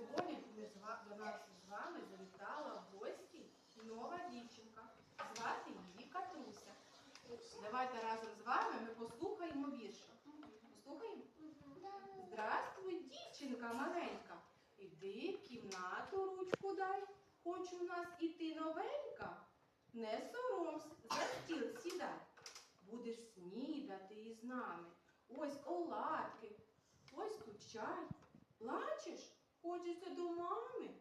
Сьогодні до нас з вами завітала в гості нова дівчинка. Звати її Катруся. Давайте разом з вами ми послухаємо віршик. Послухаємо? Здравствуй, дівчинка маленька. Іди в кімнату ручку дай. Хоч у нас і ти новенька. Не соромсь, за стіл сідай. Будеш снідати із нами. Ось оладки, ось тут чай. Плачеш? Хочеться до мами.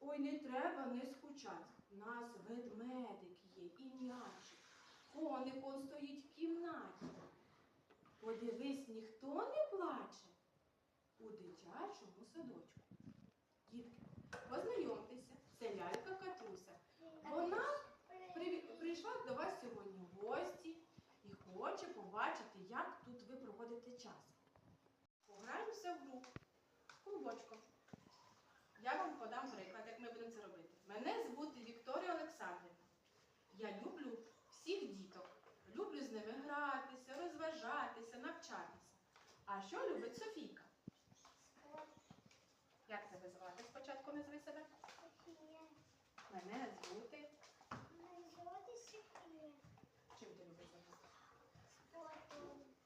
Ой, не треба, не скучать. У нас ведмедик є і м'ячик. Коник он стоїть в кімнаті. Подивись, ніхто не плаче у дитячому садочку. Дітки, познайомтеся, це лялька Катруся. Вона приві- прийшла до вас сьогодні в гості і хоче побачити, як тут ви проводите час. Пограємося в гру клубочком. Я вам подам приклад, як ми будемо це робити. Мене звати Вікторія Олександрівна. Я люблю всіх діток. Люблю з ними гратися, розважатися, навчатися. А що любить Софійка? Як тебе звати? Спочатку назви себе. Софія. Мене звати. Чим ти любиш займатися?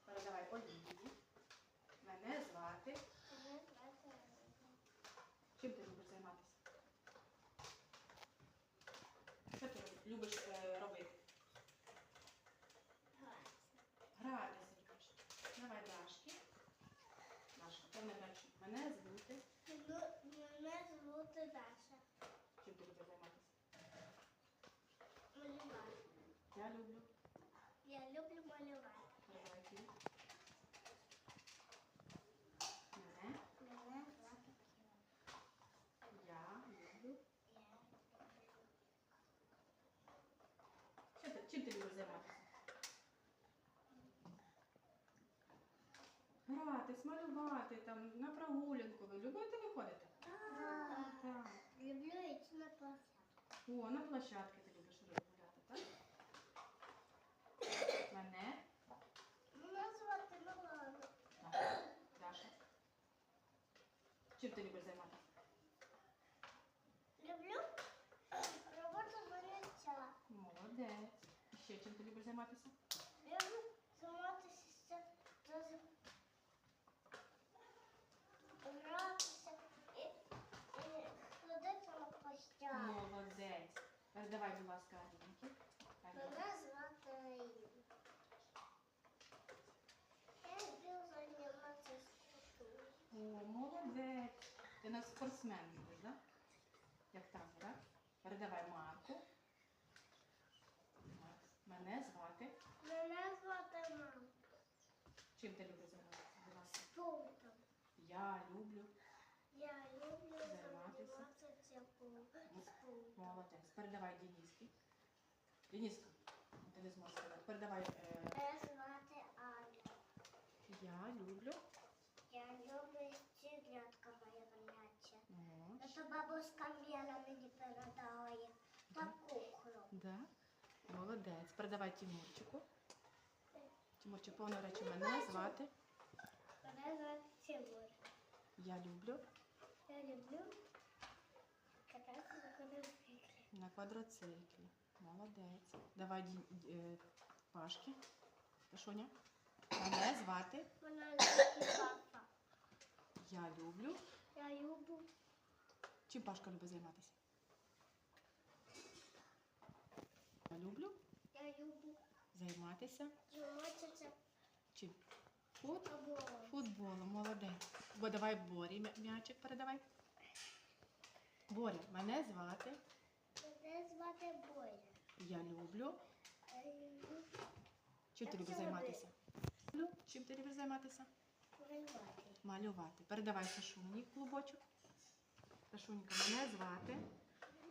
Передавай Олівії. Мене звати. Чим ти любиш займатися? Що ти любиш е, робити? Гратися любиш. Давай Дашки. Дашка, повне речі. Мене звати. Мене звати Даша. Чим ти любиш займатися? Малювати. Я люблю. Я люблю малювати. Давай ти. Мене. Мене звати Я люблю. Кіра. Чим ти, чим ти любиш займатися? Гратись, малювати, там, на прогулянку. Ви любите виходити? Так. Люблю йти на площадку. О, на площадки ти любиш гуляти, так? Мене. Мене звати Милана. Так. Даша. Чим ти любиш займатися? Люблю роботу заняття. Молодець. Ще чим ти любиш займатися? Люблю займатися разом. Гратися і, і ходити на площадку. Молодець. Передавай, будь ласка, Алінки. Мене звати Раїна. Я люблю займатися спортом. О, молодець. Ти на спортсмен будеш, так? Як там, так? Передавай Марку. Мене звати. Мене звати мама. Чим ти любиш займатися? Спортом. Я люблю. Я люблю Займатися. спортом. Молодець. Передавай Дениски. Дениска, ти не зможеш сказати. Передавай. Е, Мене звати Аня. я люблю. Я люблю стілятка моя варяча. О, Це бабуська Міла мені передала їх та кухню. да. Молодець. Передавай Тимурчику. Тимурчик, повно речі, мене звати. Мене звати Тимур. Я люблю Я люблю кататися на квадроциклі. на квадроциклі. Молодець. Давай е, Пашки. Пашуня. Мене звати. Мене звати папа. Я люблю. Я люблю Чим Пашка любить займатися? Я люблю Я люблю займатися. займатися Чим? Фут? футболом. Футболом, молодець. Бо давай Борі м'ячик передавай. Боря, мене звати. Мене звати Боля. Я люблю. Я люблю Чим ти любиш займатися? Люблю. Чим ти любиш займатися? малювати. Малювати. Передавай Сашуні клубочок. Сашунька, мене звати.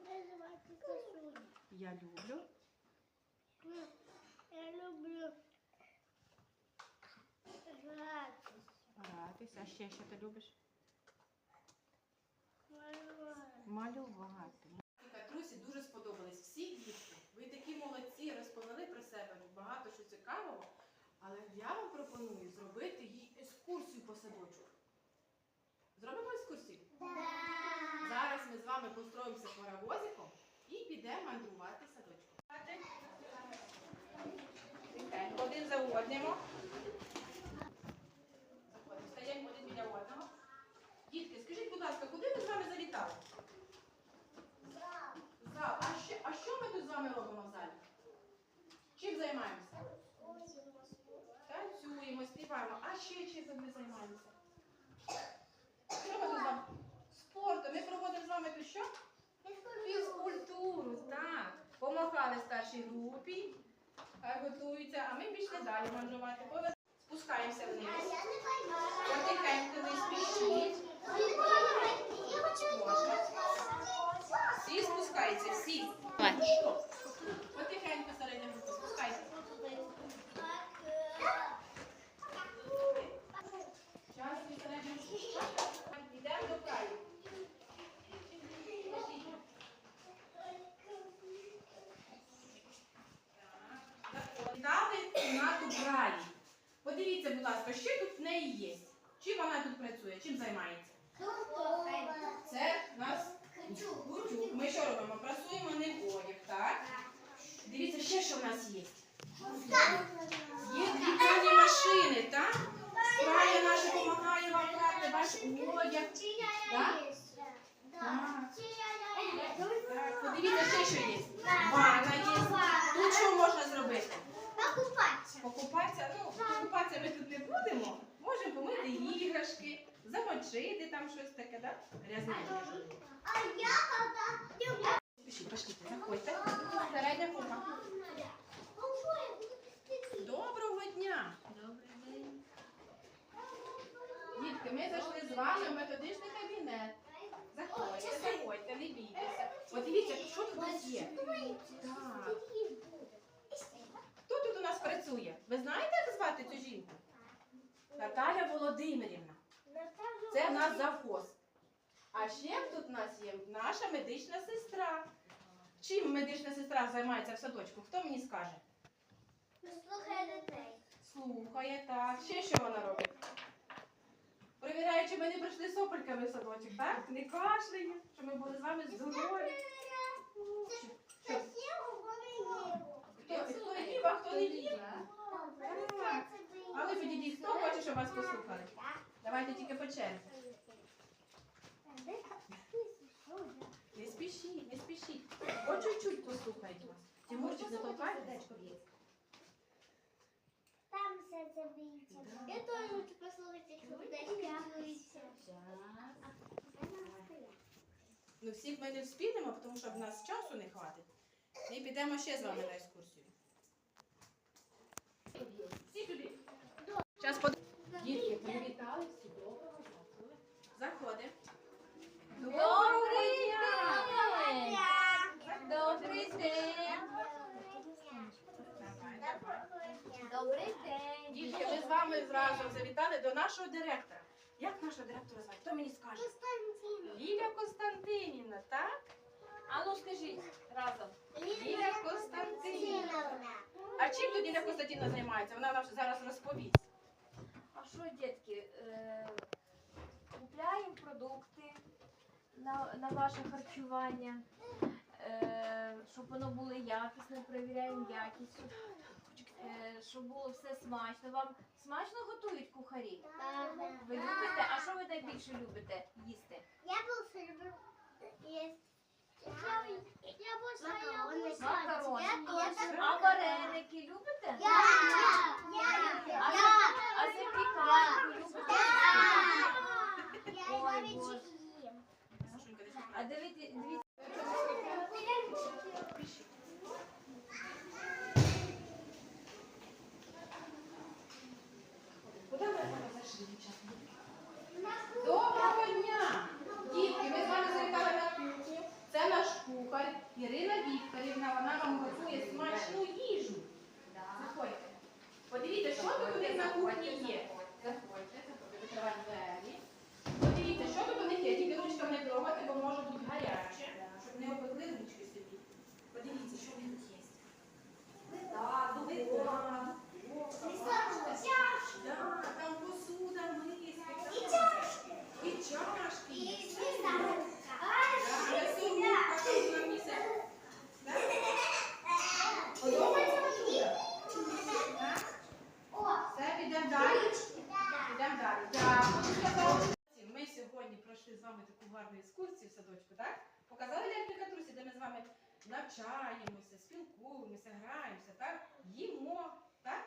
Мене звати Касуня. Я люблю. Я люблю гратися. Гратися. А ще що ти любиш? Малювати. Малювати. Катрусі дуже сподобались всі дітки. Ви такі молодці, розповіли про себе багато що цікавого. Але я вам пропоную зробити їй екскурсію по садочку. Зробимо екскурсію? Да. вами построїмося паровозиком і підемо мандрувати Один за одним. Заходимо, Стаємо один біля одного. Дітки, скажіть, будь ласка, куди ми з вами завітали? В Зал. А, ще, а що ми тут з вами робимо в залі? Чим займаємося? Танцюємо, співаємо. А ще чим ми займаємося? Що ми тут з вами? Спортом. Ми проводимо з вами тут що? Фізкультуру, так. Помахали старшій групі, готуються, а ми пішли далі мандрувати. Спускаємося вниз. Потихеньку не спішіть. Всі спускаються, всі. Потихеньку середня група, спускайся. Час і середня група. Йдемо до краю. Дали кімнату краї. Подивіться, будь ласка, що тут в неї є? Чим вона тут працює? Чим займається? Це у нас утюг. Ми що робимо? Прасуємо ним одяг, так? Дивіться, ще що в нас є. Є дві машини, так? Края наша допомагає вам прати ваш одяг. Так? Так, подивіться, ще що є. Ванна є. Тут що можна зробити? Покупатися, ну, покупатися ми тут не будемо. Можемо помити іграшки, там щось таке, так? Грязне. Пішли, пішли, заходьте. Середня купа. Доброго дня! Дітки, ми зайшли з вами в методичний кабінет. Заходьте, заходьте, не бійтеся. Подивіться, що тут у нас є. Так. Хто тут у нас працює? Ви знаєте, як звати цю жінку? Наталя Володимирівна. Це в нас завхоз. А ще тут у нас є наша медична сестра. Чим медична сестра займається в садочку? Хто мені скаже? Слухає, так. Ще що вона робить? Перевіряє, чи ми не прийшли сопельками в садочок, так? Не кашляє, щоб ми були з вами здорові. Що? Хто, хто їв, а хто не їв? Але підійдіть, хто хоче, щоб вас послухали? Давайте тільки по черзі. Не спішіть, не спішіть. От чуть-чуть послухають вас. Тимурчик, затолкайте. Там все забиється. Я теж хочу послухати, як буде Ну всіх ми не вспінемо, тому що в нас часу не хватить. Ми підемо ще з вами на екскурсію. Всі туди. Час под... ми зразу завітали до нашого директора. Як нашого директора звати? Хто мені скаже? Ліля Константинівна, так? А ну скажіть разом. Ліля Константинівна. А чим тут Ліля Константинівна займається? Вона нам зараз розповість. А що, дітки, е, купляємо продукти на, на ваше харчування, е, щоб воно було якісне, перевіряємо якість, щоб, е, було все смачно. Вам смачно готують кухарі? Ви любите? А що ви найбільше любите їсти? Я больше люблю есть. Я, люблю Макарони. А вареники любите? Я, я, А, я, а запіканку любите? я навіть їм. А дивіться, дивіться. таку гарну екскурсію в садочку, так? Показали ляльки катрусі, де ми з вами навчаємося, спілкуємося, граємося, так? їмо, так?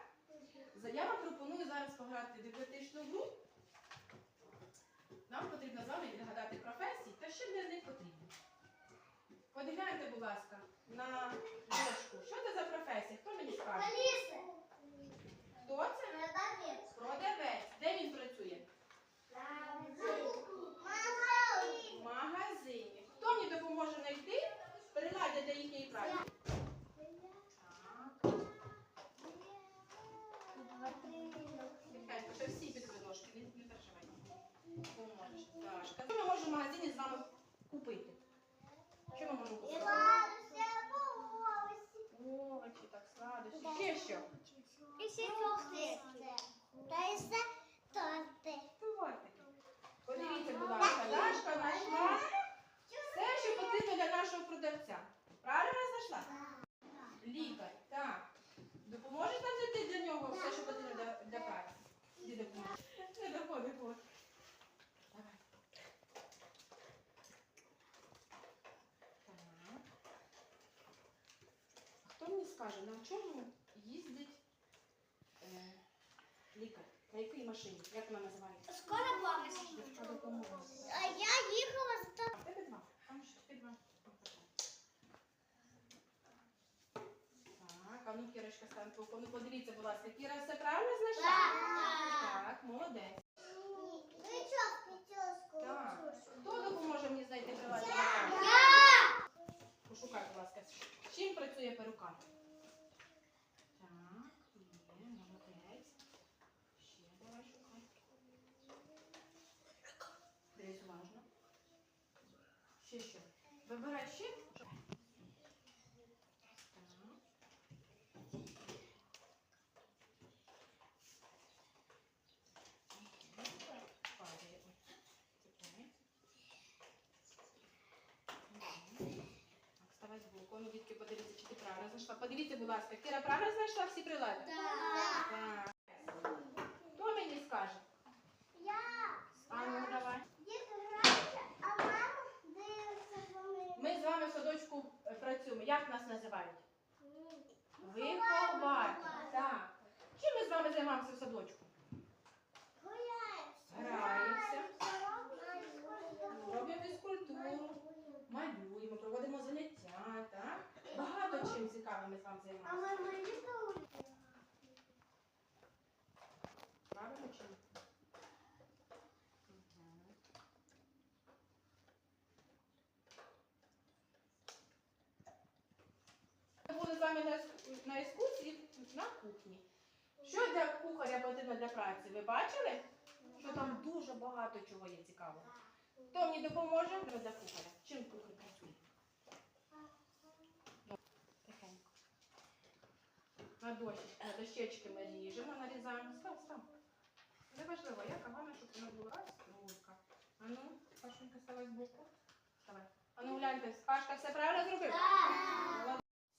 Я вам пропоную зараз пограти дебатичну гру. Нам потрібно з вами відгадати професії та що для них потрібно. Подивляйте, будь ласка, на дошку. Що це за професія? Хто мені скаже? Хто це? Продавець. Продавець. Скаже, на чому їздить е, лікар? На якій машині? Як вона називається? Скоро помощь. Швидка допомога. А я їхала за А в тебе два. Там ще ти два. Так, а ну Кірочка стане по Ну подивіться, будь ласка, Кіра все правильно знайшла? Так, молодець. Так. Хто допоможе мені знайти аккаунт? Пошукай, будь ласка, з чим працює перукар? Так, є, молодець. Ще давай шукай. Дивись уважно. Ще що? Вибирай ще. Так. Падає. Чекай. Мгм. Так, Вставай. Ну, дітки, подивіться, чи ти правильно знайшла. Подивіться, будь ласка, Кіра правильно знайшла всі прилади? Так. Хто мені скаже? Я. А ну давай. Ми з вами в садочку е, працюємо. Як нас називають? Вихователь. Так. Чим ми з вами займаємося в садочку? Граємося, робимо фізкультуру, малюємо, проводимо заняття, так? Багато чим цікавим ми з вами займаємося. Правильно чи ні? Ми були з вами на, на екскурсії на кухні. Що для кухаря потрібно для праці? Ви бачили? Що там дуже багато чого є цікавого. Хто мені допоможе для кухаря? Чим кухар працює? На дощечки, на дощечки ми ріжемо, нарізаємо. Став, став. Не важливо, як, а головне, щоб вона була рулька. А ну, Пашенька, ставай збоку. Вставай. А ну гляньте, Пашка все правильно зробив?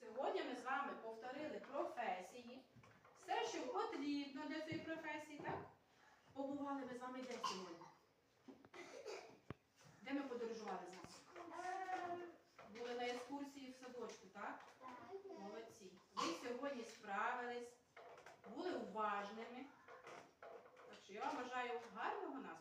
Сьогодні ми з вами повторили професії. Все, що потрібно для цієї професії, так? Побували ми з вами де сьогодні? Де ми подорожували з вами? Були на екскурсії в садочку, так? Молодці. Ви сьогодні справились, були уважними. Так що я вам бажаю гарного настрою.